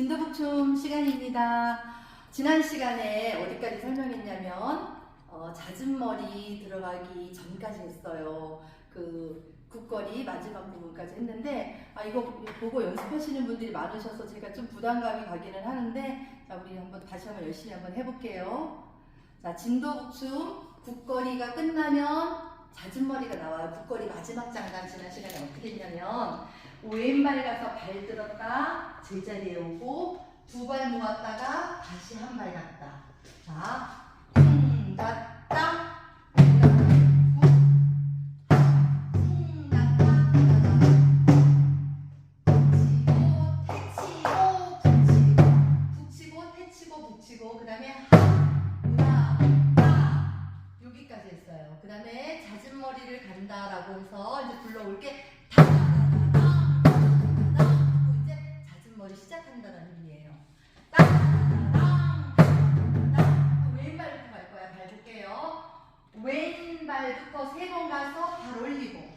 진도북춤 시간입니다. 지난 시간에 어디까지 설명했냐면 어, 잦은 머리 들어가기 전까지 했어요. 그 국거리 마지막 부분까지 했는데 아 이거 보고 연습하시는 분들이 많으셔서 제가 좀 부담감이 가기는 하는데 자 우리 한번 다시 한번 열심히 한번 해볼게요. 자 진도북춤 국거리가 끝나면 잦은 머리가 나와요. 국거리 마지막 장단 지난 시간에 어떻게 했냐면 왼발 가서 발 들었다 제자리에 오고 두 발 모았다가 다시 한 발 갔다. 자, 머리를 간다라고 해서 이제 불러올게 하고 이제 잦은 머리 시작한다는 의미예요. 왼발부터 갈 거야. 발 볼게요. 왼발부터 세 번 가서 발 올리고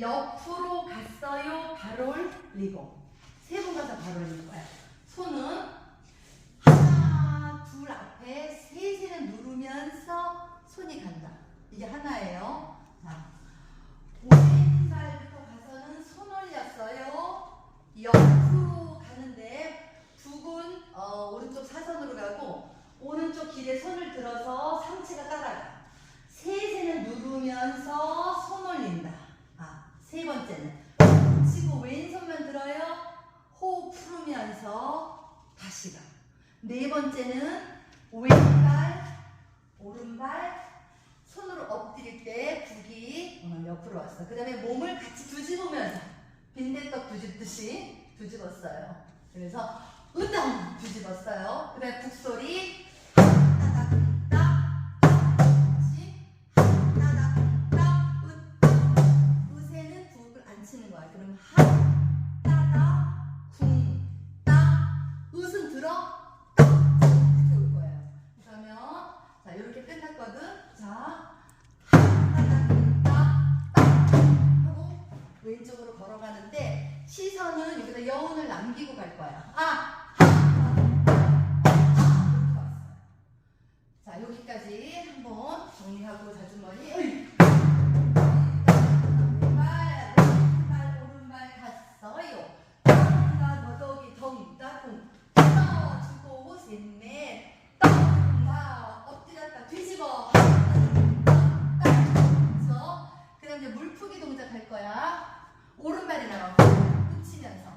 옆으로 갔어요. 발 올리고 세 번 가서 발 올릴 거야. 손은 하나 둘 앞에 셋을 누르면서 손이 간다. 이게 하나예요. 풀으면서 다시 가. 네 번째는 왼발, 오른발, 손으로 엎드릴 때 북이 어, 옆으로 왔어. 그 다음에 몸을 같이 뒤집으면서 빈대떡 뒤집듯이 뒤집었어요. 그래서 으당 뒤집었어요. 그 다음에 북소리 자 하고 왼쪽으로 걸어가는데 시선은 여기다 여운을 남기고 갈 거야. 아, 거야. 오른발이 나가. 붙이면서.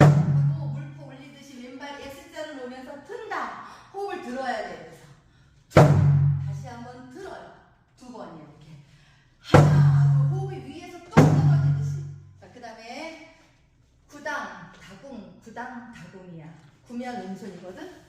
하고 물포 올리듯이 왼발 X자를 놓으면서 튼다. 호흡을 들어야 돼. 그래서 툭. 다시 한번 들어요. 두 번이요. 이렇게. 하나, 둘, 호흡이 위에서 뚝 떨어지듯이. 자, 그 다음에 구당, 다궁, 구당, 다궁이야. 구면 왼손이거든.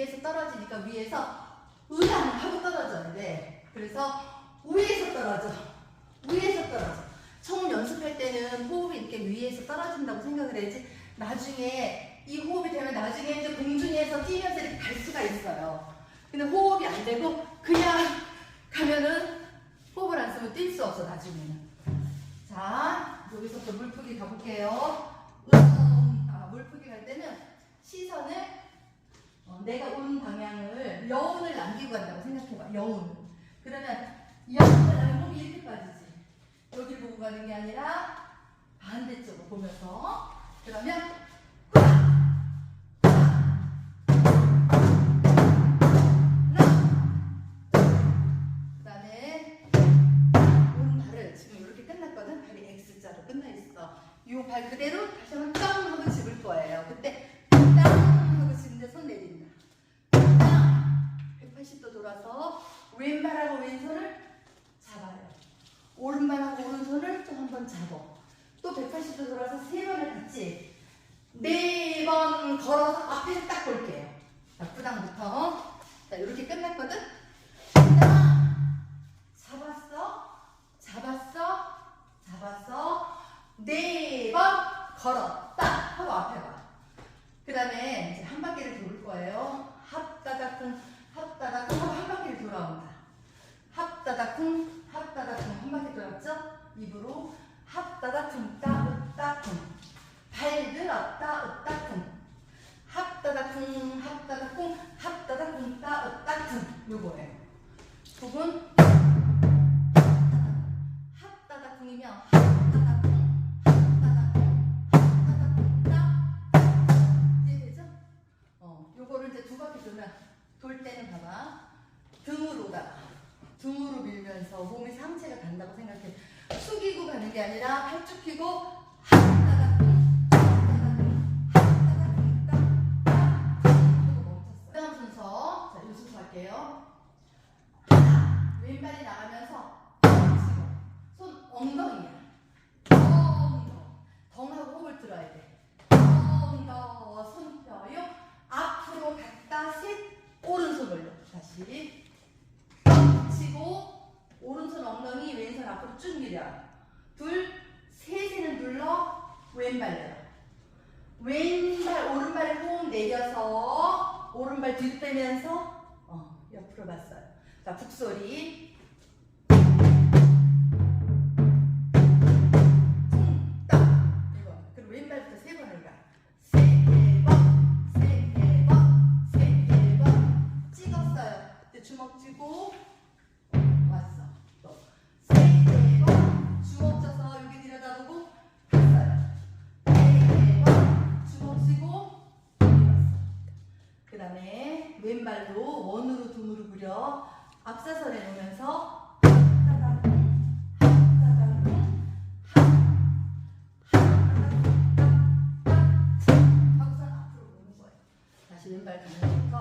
위에서 떨어지니까 위에서 으랑 하고 돼. 그래서 위에서 떨어져. 위에서 떨어져. 처음 연습할 때는 호흡이 이렇게 위에서 떨어진다고 생각을 해야지. 나중에 이 호흡이 되면 나중에 이제 공중에서 뛰면서 이렇게 갈 수가 있어요. 근데 호흡이 안 되고 그냥 가면은 호흡을 안 쓰면 뛸 수 없어 나중에는. 자 여기서부터 물풀기 가볼게요. 음, 아, 물풀기 갈 때는 시선을 어, 내가 온 방향을 여운을 남기고 간다고 생각해봐. 여운. 그러면 여운을 하면 몸이 이렇게 빠지지. 여기를 보고 가는 게 아니라 반대쪽으로 보면서 그러면 발 그대로 다시 한번 땅 하고 집을 거예요. 그때 돌아서 왼발하고 왼손을 잡아요. 오른발하고 오른손을 또 한 번 잡아. 또 180도 돌아서 세 번을 같이 네 걸어서 앞에 딱 볼게요. 자, 부당부터. 자, 이렇게 끝났거든? 자, 잡았어. 잡았어. 잡았어. 네 번 걸었다. 하고 앞에 봐. 그 다음에 이제 한 바퀴를 돌 거예요. 합다다쿵, 합다다쿵 하고 한 바퀴를 돌아온다. 합다다쿵, 합다다쿵 한 바퀴 돌았죠? 입으로 합다다쿵, 따으따쿵. 발 들었다, 으따쿵. 합다다쿵, 합다다쿵, 합다다쿵, 따으따쿵. 요거예요. 부분 합다다쿵이면 합다다쿵, 합다다쿵, 합다다쿵, 따. 이해되죠? 어, 요거를 이제 두 바퀴 돌면 돌 때는 봐봐. 등으로다가 등으로 밀면서 몸의 상체가 간다고 생각해. 숙이고 가는 게 아니라 팔쭉 펴고 멈췄어. 다음 순서 자, 요 순서 할게요. 왼발이 나가면서 손 엉덩이야. 쭉 밀어 둘 셋에는 눌러 왼발 내려. 왼발 오른발 호흡 내려서 오른발 뒤로 빼면서 어, 옆으로 봤어요. 자 북소리 왼발로 원으로 두 무릎 구려 앞사선에 놓으면서. 다시 왼발 가면부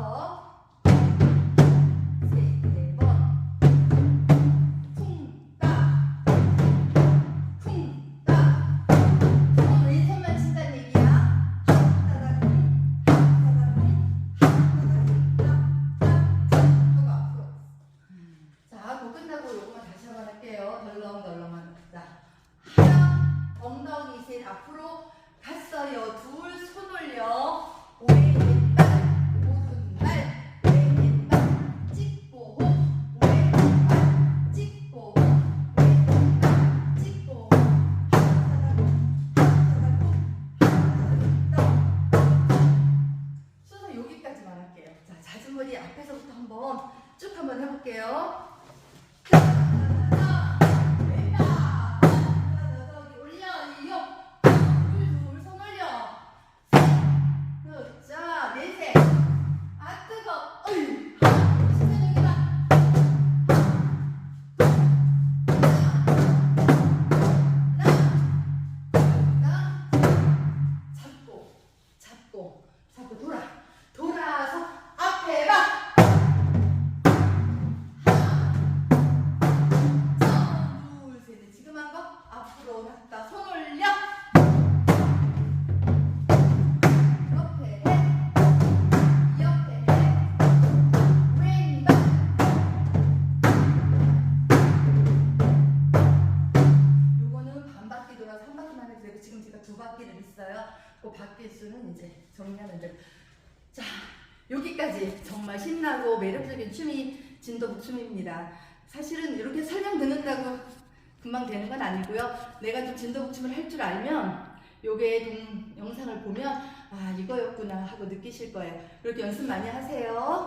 그 바퀴 수는 이제 정리하면 되고. 자, 여기까지 정말 신나고 매력적인 춤이 진도복 춤입니다. 사실은 이렇게 설명 듣는다고 금방 되는 건 아니고요. 내가 좀 진도복 춤을 할 줄 알면 요게 동 영상을 보면 아 이거였구나 하고 느끼실 거예요. 이렇게 연습 많이 하세요.